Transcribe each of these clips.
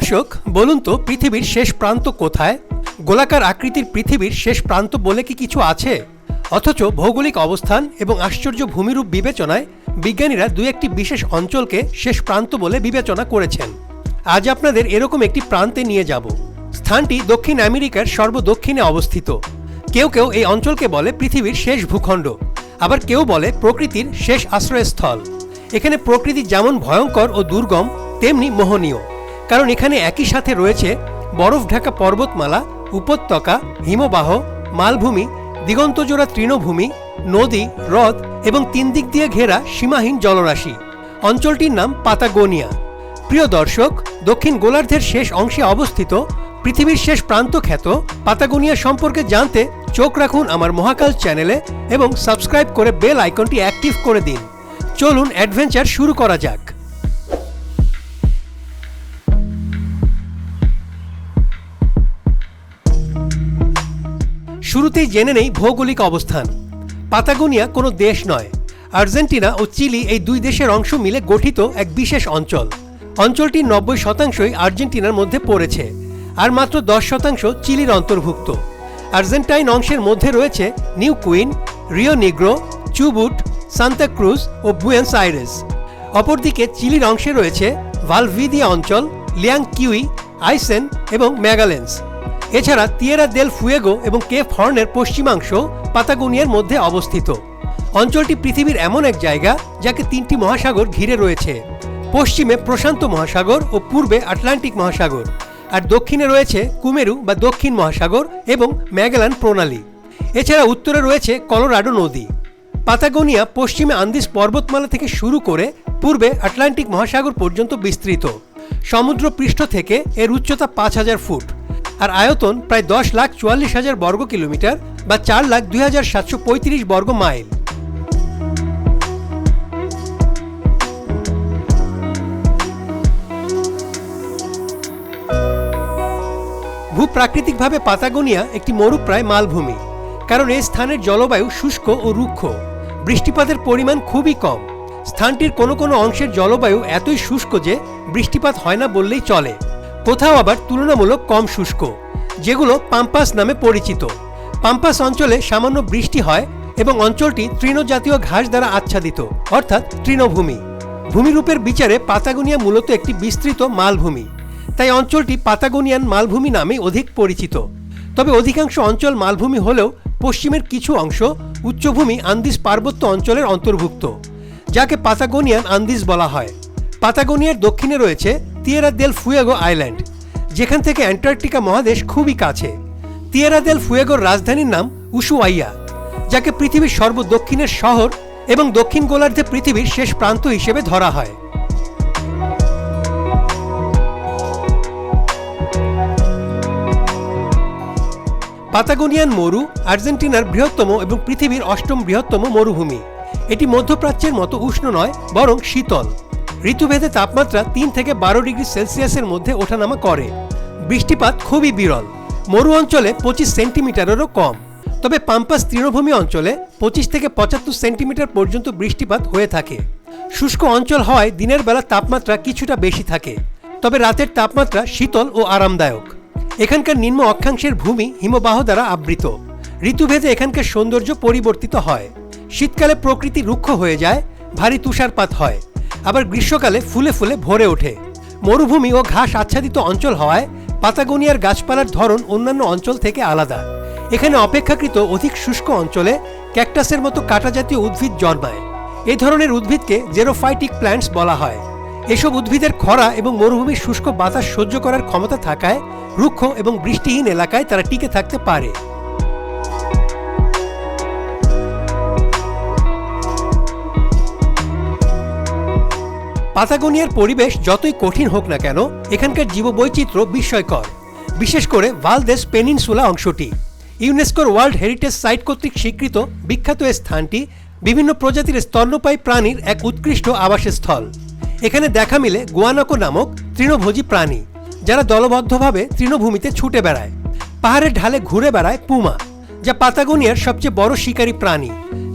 দর্শক, বলুন তো, পৃথিবীর শেষ প্রান্ত কোথায়? গোলাকার আকৃতির পৃথিবীর শেষ প্রান্ত বলে কি কিছু আছে? অথচ ভৌগোলিক অবস্থান এবং আশ্চর্য ভূমিরূপ বিবেচনায় বিজ্ঞানীরা দুই একটি বিশেষ অঞ্চলকে শেষ প্রান্ত বলে বিবেচনা করেছেন। আজ আপনাদের এরকম একটি প্রান্তে নিয়ে যাব। স্থানটি দক্ষিণ আমেরিকার সর্বদক্ষিণে অবস্থিত। কেউ কেউ এই অঞ্চলকে বলে পৃথিবীর শেষ ভূখণ্ড। আবার কেউ বলে প্রকৃতির শেষ আশ্রয়স্থল। এখানে প্রকৃতি যেমন ভয়ঙ্কর ও দুর্গম, তেমনি মোহনীয়। কারণ এখানে একই সাথে রয়েছে বরফ ঢাকা পর্বতমালা, উপত্যকা, হিমবাহ, মালভূমি, দিগন্তজোড়া তৃণভূমি, নদী, হ্রদ এবং তিন দিক দিয়ে ঘেরা সীমাহীন জলরাশি। অঞ্চলটির নাম পাতাগোনিয়া। প্রিয় দর্শক, দক্ষিণ গোলার্ধের শেষ অংশে অবস্থিত পৃথিবীর শেষ প্রান্ত খ্যাত পাতাগোনিয়া সম্পর্কে জানতে চোখ রাখুন আমার মহাকাল চ্যানেলে এবং সাবস্ক্রাইব করে বেল আইকনটি অ্যাক্টিভ করে দিন। চলুন অ্যাডভেঞ্চার শুরু করা যাক। শুরুতেই জেনে নেই ভৌগোলিক অবস্থান। পাতাগোনিয়া কোনো দেশ নয়। আর্জেন্টিনা ও চিলি এই দুই দেশের অংশ মিলে গঠিত এক বিশেষ অঞ্চল। অঞ্চলটির নব্বই শতাংশই আর্জেন্টিনার মধ্যে পড়েছে, আর মাত্র দশ শতাংশ চিলির অন্তর্ভুক্ত। আর্জেন্টাইন অংশের মধ্যে রয়েছে Neuquen, Rio Negro, Chubut, Santa Cruz ও বুয়েন্স আইরেস। অপরদিকে চিলির অংশে রয়েছে ভালভিদিয়া অঞ্চল লিয়াং কিউই আইসেন এবং ম্যাগালেন্স। এছাড়া তিয়েরা দেল ফুয়েগো এবং কেফ হর্নের পশ্চিমাংশ পাতাগোনিয়ার মধ্যে অবস্থিত। অঞ্চলটি পৃথিবীর এমন এক জায়গা যাকে তিনটি মহাসাগর ঘিরে রয়েছে। পশ্চিমে প্রশান্ত মহাসাগর ও পূর্বে আটলান্টিক মহাসাগর। আর দক্ষিণে রয়েছে কুমেরু বা দক্ষিণ মহাসাগর এবং ম্যাগেলান প্রণালী। এছাড়া উত্তরে রয়েছে কলোরাডো নদী। পাতাগোনিয়া পশ্চিমে আন্দিস পর্বতমালা থেকে শুরু করে পূর্বে আটলান্টিক মহাসাগর পর্যন্ত বিস্তৃত। সমুদ্র পৃষ্ঠ থেকে এর উচ্চতা পাঁচ হাজার ফুট। আর আয়তন প্রায় দশ লাখ চুয়াল্লিশ হাজার বর্গ কিলোমিটার বা চার লাখ দুই হাজার সাতশো পঁয়ত্রিশ বর্গ মাইল। ভূপ্রাকৃতিকভাবে পাতাগোনিয়া একটি মরুপ্রায় মালভূমি, কারণ এই স্থানের জলবায়ু শুষ্ক ও রুক্ষ। বৃষ্টিপাতের পরিমাণ খুবই কম। স্থানটির কোনো কোনো অংশের জলবায়ু এতই শুষ্ক যে বৃষ্টিপাত হয় না বললেই চলে। কোথাও আবার তুলনামূলক কম শুষ্ক, যেগুলো পাম্পাস নামে পরিচিত। পাম্পাস অঞ্চলে সামান্য বৃষ্টি হয় এবং অঞ্চলটি তৃণজাতীয় ঘাস দ্বারা আচ্ছাদিত, অর্থাৎ তৃণভূমি। ভূমিরূপের বিচারে পাতাগোনিয়া মূলত একটি বিস্তৃত মালভূমি। তাই অঞ্চলটি পাতাগোনিয়ান মালভূমি নামে অধিক পরিচিত। তবে অধিকাংশ অঞ্চল মালভূমি হলেও পশ্চিমের কিছু অংশ উচ্চভূমি আন্দিস পার্বত্য অঞ্চলের অন্তর্ভুক্ত, যাকে পাতাগোনিয়ান আন্দিস বলা হয়। পাতাগোনিয়ার দক্ষিণে রয়েছে তিয়েরা দেল ফুয়েগো আইল্যান্ড যেখান থেকে অ্যান্টার্কটিকা মহাদেশ খুবই কাছে। তিয়েরা দেল ফুয়েগোর রাজধানীর নাম উসুয়াইয়া যাকে পৃথিবীর সর্বদক্ষিণের শহর এবং দক্ষিণ গোলার্ধে পৃথিবীর শেষ প্রান্ত হিসেবে ধরা হয়। পাতাগোনিয়ান মরু আর্জেন্টিনার বৃহত্তম এবং পৃথিবীর অষ্টম বৃহত্তম মরুভূমি। এটি মধ্যপ্রাচ্যের মতো উষ্ণ নয়, বরং শীতল। ঋতুভেদে তাপমাত্রা তিন থেকে বারো ডিগ্রি সেলসিয়াসের মধ্যে ওঠানামা করে। বৃষ্টিপাত খুবই বিরল। মরু অঞ্চলে পঁচিশ সেন্টিমিটারেরও কম। তবে পাম্পাস তৃণভূমি অঞ্চলে পঁচিশ থেকে পঁচাত্তর সেন্টিমিটার পর্যন্ত বৃষ্টিপাত হয়ে থাকে। শুষ্ক অঞ্চল হওয়ায় দিনের বেলা তাপমাত্রা কিছুটা বেশি থাকে। তবে রাতের তাপমাত্রা শীতল ও আরামদায়ক। এখানকার নিম্ন অক্ষাংশের ভূমি হিমবাহ দ্বারা আবৃত। ঋতুভেদে এখানকার সৌন্দর্য পরিবর্তিত হয়। শীতকালে প্রকৃতি রুক্ষ হয়ে যায়, ভারী তুষারপাত হয়। আবার গ্রীষ্মকালে ফুলে ফুলে ভরে ওঠে। মরুভূমি ও ঘাস আচ্ছাদিত অঞ্চল হওয়ায় পাতাগোনিয়ার গাছপালার ধরন অন্যান্য অঞ্চল থেকে আলাদা। এখানে অপেক্ষাকৃত অধিক শুষ্ক অঞ্চলে ক্যাকটাসের মতো কাটা জাতীয় উদ্ভিদ জন্মায়। এ ধরনের উদ্ভিদকে জেরোফাইটিক প্ল্যান্টস বলা হয়। এসব উদ্ভিদের খরা এবং মরুভূমির শুষ্ক বাতাস সহ্য করার ক্ষমতা থাকায় রুক্ষ এবং বৃষ্টিহীন এলাকায় তারা টিকে থাকতে পারে। পাতাগোনিয়ার পরিবেশ যতই কঠিন হোক না কেন, এখানকার জীববৈচিত্র্য বিস্ময়কর। বিশেষ করে ভালদেস পেনিনসুলা অংশটি। ইউনেস্কোর ওয়ার্ল্ড হেরিটেজ সাইট কর্তৃক স্বীকৃত বিখ্যাত এই স্থানটি বিভিন্ন প্রজাতির স্তন্যপায়ী প্রাণীর এক উৎকৃষ্ট আবাসস্থল। এখানে দেখা মিলে গোয়ানাকো নামক তৃণভোজী প্রাণী, যারা দলবদ্ধভাবে তৃণভূমিতে ছুটে বেড়ায়। পাহাড়ের ঢালে ঘুরে বেড়ায় পুমা, যা পাতাগোনিয়ার সবচেয়ে বড় শিকারী প্রাণী।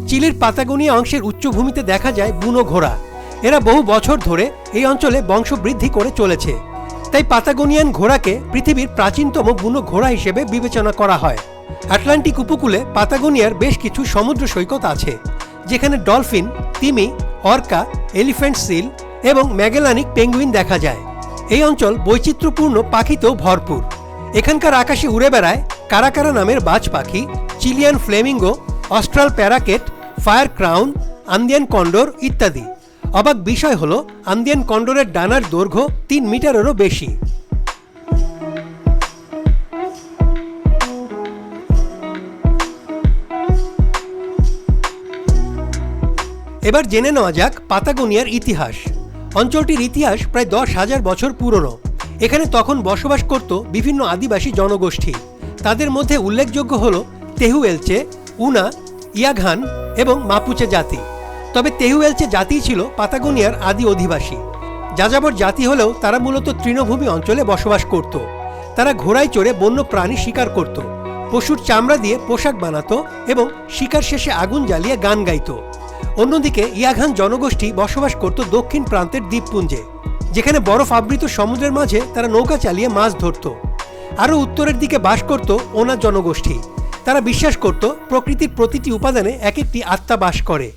চিলির পাতাগোনিয়া অংশের উচ্চভূমিতে দেখা যায় বুনো ঘোড়া। এরা বহু বছর ধরে এই অঞ্চলে বংশবৃদ্ধি করে চলেছে। তাই পাতাগোনিয়ান ঘোড়াকে পৃথিবীর প্রাচীনতম বুনো ঘোড়া হিসেবে বিবেচনা করা হয়। আটলান্টিক উপকূলে পাতাগোনিয়ার বেশ কিছু সমুদ্র সৈকত আছে, যেখানে ডলফিন, তিমি, অর্কা, এলিফ্যান্ট সিল এবং ম্যাগেলানিক পেঙ্গুইন দেখা যায়। এই অঞ্চল বৈচিত্র্যপূর্ণ পাখিতেও ভরপুর। এখানকার আকাশে উড়ে বেড়ায় কারাকারা নামের বাজ পাখি, Chilean flamingo, austral parakeet, fire crown, Andean condor ইত্যাদি। অবাক বিষয় হলো, আন্দিয়ান কন্ডোরের ডানার দৈর্ঘ্য তিন মিটারেরও বেশি। এবার জেনে নেওয়া যাক পাতাগোনিয়ার ইতিহাস। অঞ্চলটির ইতিহাস প্রায় দশ হাজার বছর পুরনো। এখানে তখন বসবাস করত বিভিন্ন আদিবাসী জনগোষ্ঠী। তাদের মধ্যে উল্লেখযোগ্য হল তেহুয়েলচে উনা, ইয়াঘান এবং মাপুচে জাতি। তবে তেহুয়েলচে জাতিই ছিল পাতাগোনিয়ার আদি অধিবাসী। যাযাবর জাতি হলেও তারা মূলত তৃণভূমি অঞ্চলে বসবাস করত। তারা ঘোড়ায় চড়ে বন্য প্রাণী শিকার করত। পশুর চামড়া দিয়ে পোশাক বানাতো এবং শিকার শেষে আগুন জ্বালিয়ে গান গাইত। অন্যদিকে ইয়াঘান জনগোষ্ঠী বসবাস করত দক্ষিণ প্রান্তের দ্বীপপুঞ্জে, যেখানে বরফ আবৃত সমুদ্রের মাঝে তারা নৌকা চালিয়ে মাছ ধরত। আরও উত্তরের দিকে বাস করত ওনা জনগোষ্ঠী। তারা বিশ্বাস করত প্রকৃতির প্রতিটি উপাদানে এক একটি আত্মা বাস করে।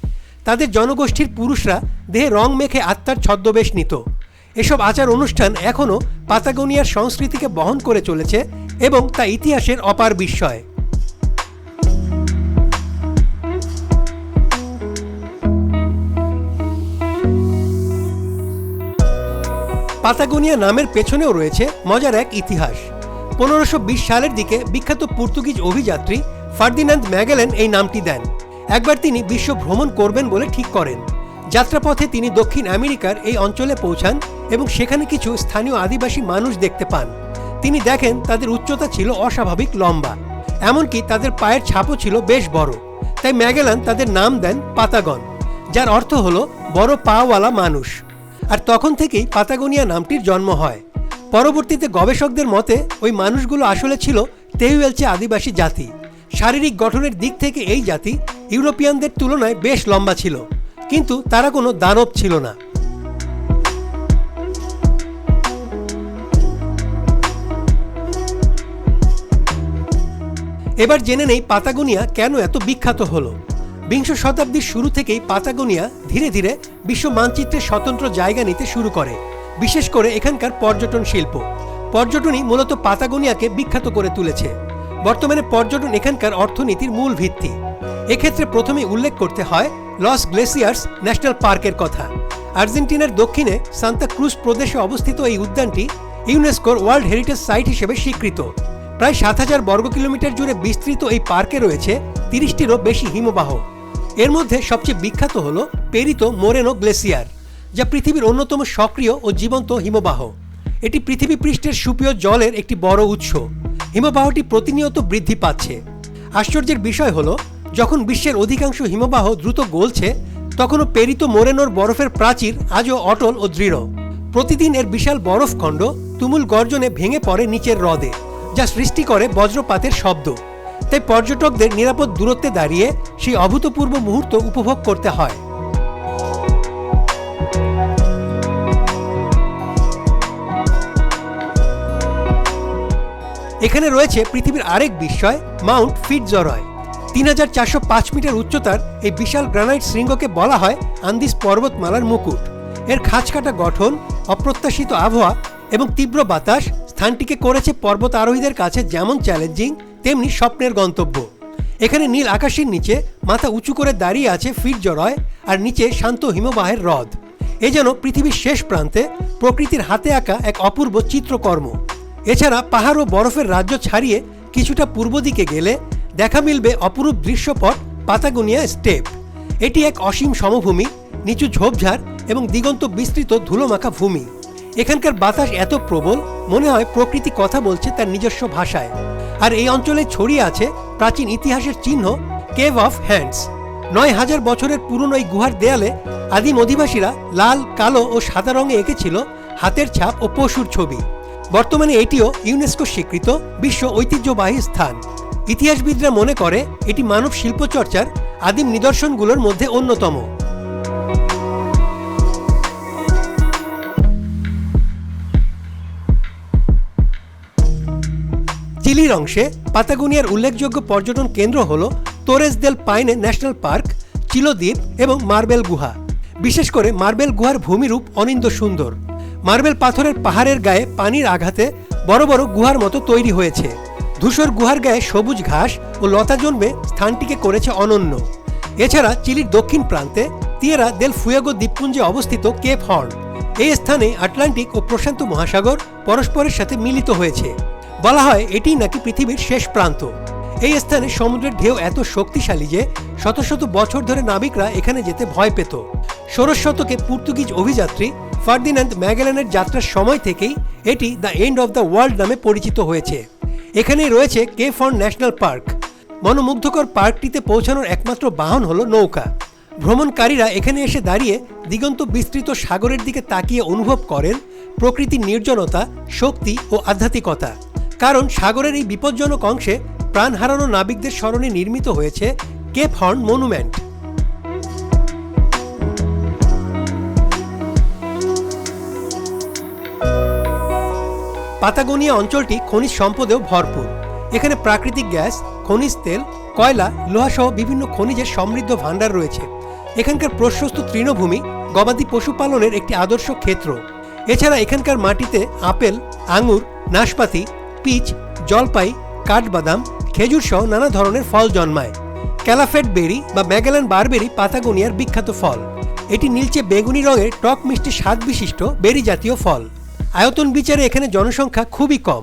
তাদের জনগোষ্ঠীর পুরুষরা দেহে রং মেখে আত্মার ছদ্মবেশ নিত। এসব আচার অনুষ্ঠান এখনও পাতাগোনিয়ার সংস্কৃতিকে বহন করে চলেছে এবং তা ইতিহাসের অপার বিস্ময়। পাতাগোনিয়া নামের পেছনেও রয়েছে মজার এক ইতিহাস। পনেরোশো সালের দিকে বিখ্যাত পর্তুগিজ অভিযাত্রী ফার্দিনান্দ ম্যাগেলেন এই নামটি দেন। একবার তিনি বিশ্ব ভ্রমণ করবেন বলে ঠিক করেন। যাত্রাপথে তিনি দক্ষিণ আমেরিকার এই অঞ্চলে পৌঁছান এবং সেখানে কিছু স্থানীয় আদিবাসী মানুষ দেখতে পান। তিনি দেখেন তাদের উচ্চতা ছিল অস্বাভাবিক লম্বা, এমনকি তাদের পায়ের ছাপও ছিল বেশ বড়। তাই ম্যাগেলান তাদের নাম দেন পাতাগন, যার অর্থ হল বড় পাওয়ালা মানুষ। আর তখন থেকেই পাতাগোনিয়া নামটির জন্ম হয়। পরবর্তীতে গবেষকদের মতে, ওই মানুষগুলো আসলে ছিল তেহুয়েলচে আদিবাসী জাতি। শারীরিক গঠনের দিক থেকে এই জাতি ইউরোপিয়ানদের তুলনায় বেশ লম্বা ছিল, কিন্তু তারা কোনো দানব ছিল না। এবার জেনে নেই পাতাগোনিয়া কেন এত বিখ্যাত হলো। বিংশ শতাব্দীর শুরু থেকেই পাতাগোনিয়া ধীরে ধীরে বিশ্ব মানচিত্রে স্বতন্ত্র জায়গা নিতে শুরু করে, বিশেষ করে এখানকার পর্যটন শিল্প। পর্যটনই মূলত পাতাগোনিয়াকে বিখ্যাত করে তুলেছে। বর্তমানে পর্যটন এখানকার অর্থনীতির মূল ভিত্তি। এক্ষেত্রে প্রথমে উল্লেখ করতে হয় লস গ্লেসিয়ার্স ন্যাশনাল পার্কের কথা। আর্জেন্টিনার দক্ষিণে সান্তা ক্রুজ প্রদেশে অবস্থিত এই উদ্যানটি ইউনেস্কোর ওয়ার্ল্ড হেরিটেজ সাইট হিসেবে স্বীকৃত। প্রায় সাত হাজার বর্গ কিলোমিটার জুড়ে বিস্তৃত এই পার্কে রয়েছে তিরিশটিরও বেশি হিমবাহ। এর মধ্যে সবচেয়ে বিখ্যাত হল পেরিতো মোরেনো গ্লেসিয়ার, যা পৃথিবীর অন্যতম সক্রিয় ও জীবন্ত হিমবাহ। এটি পৃথিবী পৃষ্ঠের সুপীয় জলের একটি বড় উৎস। হিমবাহটি প্রতিনিয়ত বৃদ্ধি পাচ্ছে। আশ্চর্যের বিষয় হলো যখন বিশ্বের অধিকাংশ হিমবাহ দ্রুত গলছে, তখনও পেরিতো মোরেনোর বরফের প্রাচীর আজও অটল ও দৃঢ়। প্রতিদিন এর বিশাল বরফখণ্ড তুমুল গর্জনে ভেঙে পড়ে নিচের হ্রদে, যা সৃষ্টি করে বজ্রপাতের শব্দ। তাই পর্যটকদের নিরাপদ দূরত্বে দাঁড়িয়ে সেই অভূতপূর্ব মুহূর্ত উপভোগ করতে হয়। এখানে রয়েছে পৃথিবীর আরেক বিস্ময়, মাউন্ট ফিটজরয়। তিন হাজার চারশো পাঁচ মিটার উচ্চতার এই বিশাল গ্রানাইট শৃঙ্গকে বলা হয় আন্দিস পর্বতমালার মুকুট। এর খাঁজকাটা গঠন, অপ্রত্যাশিত আবহাওয়া এবং তীব্র বাতাস স্থানটিকে করেছে পর্বত আরোহীদের কাছে যেমন চ্যালেঞ্জিং, তেমনি স্বপ্নের গন্তব্য। এখানে নীল আকাশের নিচে মাথা উঁচু করে দাঁড়িয়ে আছে ফিটজরয় আর নিচে শান্ত হিমবাহের হ্রদ। এ যেন পৃথিবীর শেষ প্রান্তে প্রকৃতির হাতে আঁকা এক অপূর্ব চিত্রকর্ম। এছাড়া পাহাড় ও বরফের রাজ্য ছাড়িয়ে কিছুটা পূর্ব দিকে গেলে দেখা মিলবে অপরূপ দৃশ্যপট, পাতাগুনিয়া স্টেপ। এটি এক অসীম সমভূমি, নিচু ঝোপঝাড় এবং দিগন্ত বিস্তৃত ধুলোমাখা ভূমি। এখানকার বাতাস এত প্রবল, মনে হয় প্রকৃতি কথা বলছে তার নিজস্ব ভাষায়। আর এই অঞ্চলে ছড়িয়ে আছে প্রাচীন ইতিহাসের চিহ্ন, কেভ অফ হ্যান্ডস। নয় হাজার বছরের পুরনো এই গুহার দেয়ালে আদিম অধিবাসীরা লাল, কালো ও সাদা রঙে এঁকেছিল হাতের ছাপ ও পশুর ছবি। বর্তমানে এটিও ইউনেস্কো স্বীকৃত বিশ্ব ঐতিহ্যবাহী স্থান। ইতিহাসবিদরা মনে করে এটি মানব শিল্পচর্চার আদিম নিদর্শনগুলোর মধ্যে অন্যতম। চিলির অংশে পাতাগুনিয়ার উল্লেখযোগ্য পর্যটন কেন্দ্র হল তোরেস দেল পাইনে ন্যাশনাল পার্ক চিলো দ্বীপ এবং মার্বেল গুহা। বিশেষ করে মার্বেল গুহার ভূমিরূপ অনিন্দ সুন্দর। মার্বেল পাথরের পাহাড়ের গায়ে পানির আঘাতে বড় বড় গুহার মতো তৈরি হয়েছে। ধূসর গুহার গায়ে সবুজ ঘাস ও লতা জন্মে স্থানটিকে করেছে অনন্য। এছাড়া চিলির দক্ষিণ প্রান্তে তিয়েরা দেল ফুয়েগো দ্বীপপুঞ্জে অবস্থিত কেপ হর্ন। এই স্থানে আটলান্টিক ও প্রশান্ত মহাসাগর পরস্পরের সাথে মিলিত হয়েছে। বলা হয় এটি নাকি পৃথিবীর শেষ প্রান্ত। এই স্থানে সমুদ্রের ঢেউ এত শক্তিশালী যে শত শত বছর ধরে নাবিকরা এখানে যেতে ভয় পেত। ষোড়শ শতকে পর্তুগিজ অভিযাত্রী ফার্দিনান্দ ম্যাগেলানের যাত্রার সময় থেকেই এটি the end of the world নামে পরিচিত হয়েছে। এখানেই রয়েছে কে কেফর্ন ন্যাশনাল পার্ক মনোমুগ্ধকর পার্কটিতে পৌঁছানোর একমাত্র বাহন হলো নৌকা। ভ্রমণকারীরা এখানে এসে দাঁড়িয়ে দিগন্ত বিস্তৃত সাগরের দিকে তাকিয়ে অনুভব করেন প্রকৃতির নির্জনতা, শক্তি ও আধ্যাত্মিকতা। কারণ সাগরের এই বিপজ্জনক অংশে প্রাণ হারানো নাবিকদের স্মরণে নির্মিত হয়েছে কেপ হর্ন মনুমেন্ট পাতাগোনিয়া অঞ্চলটি খনিজ সম্পদেও ভরপুর। এখানে প্রাকৃতিক গ্যাস, খনিজ তেল, কয়লা লোহাসহ বিভিন্ন খনিজের সমৃদ্ধ ভাণ্ডার রয়েছে। এখানকার প্রশস্ত তৃণভূমি, গবাদি পশুপালনের একটি আদর্শ ক্ষেত্র। এছাড়া এখানকার মাটিতে আপেল, আঙুর, নাশপাতি, পিচ, জলপাই, কাঠবাদাম, খেজুর সহ নানা ধরনের ফল জন্মায়। ক্যালাফেট বেরি বা ম্যাগেলান বারবেরি পাতাগোনিয়ার বিখ্যাত ফল। এটি নীলচে বেগুনি রঙের টক মিষ্টি স্বাদ বিশিষ্ট বেরি জাতীয় ফল। আয়তন বিচারে এখানে জনসংখ্যা খুবই কম।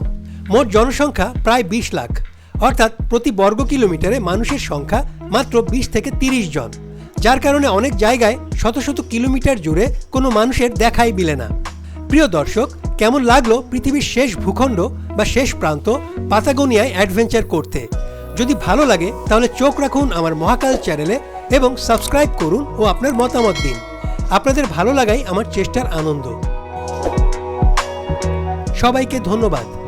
মোট জনসংখ্যা প্রায় বিশ লাখ। অর্থাৎ প্রতি বর্গ কিলোমিটারে মানুষের সংখ্যা মাত্র বিশ থেকে তিরিশ জন। যার কারণে অনেক জায়গায় শত শত কিলোমিটার জুড়ে কোনো মানুষের দেখাই মিলে না। প্রিয় দর্শক, কেমন লাগল পৃথিবীর শেষ ভূখণ্ড বা শেষ প্রান্ত পাতাগোনিয়ায় অ্যাডভেঞ্চার করতে? যদি ভালো লাগে, তাহলে চোখ রাখুন আমার মহাকাল চ্যানেলে এবং সাবস্ক্রাইব করুন ও আপনার মতামত দিন। আপনাদের ভালো লাগাই আমার চেষ্টার আনন্দ। সবাইকে ধন্যবাদ।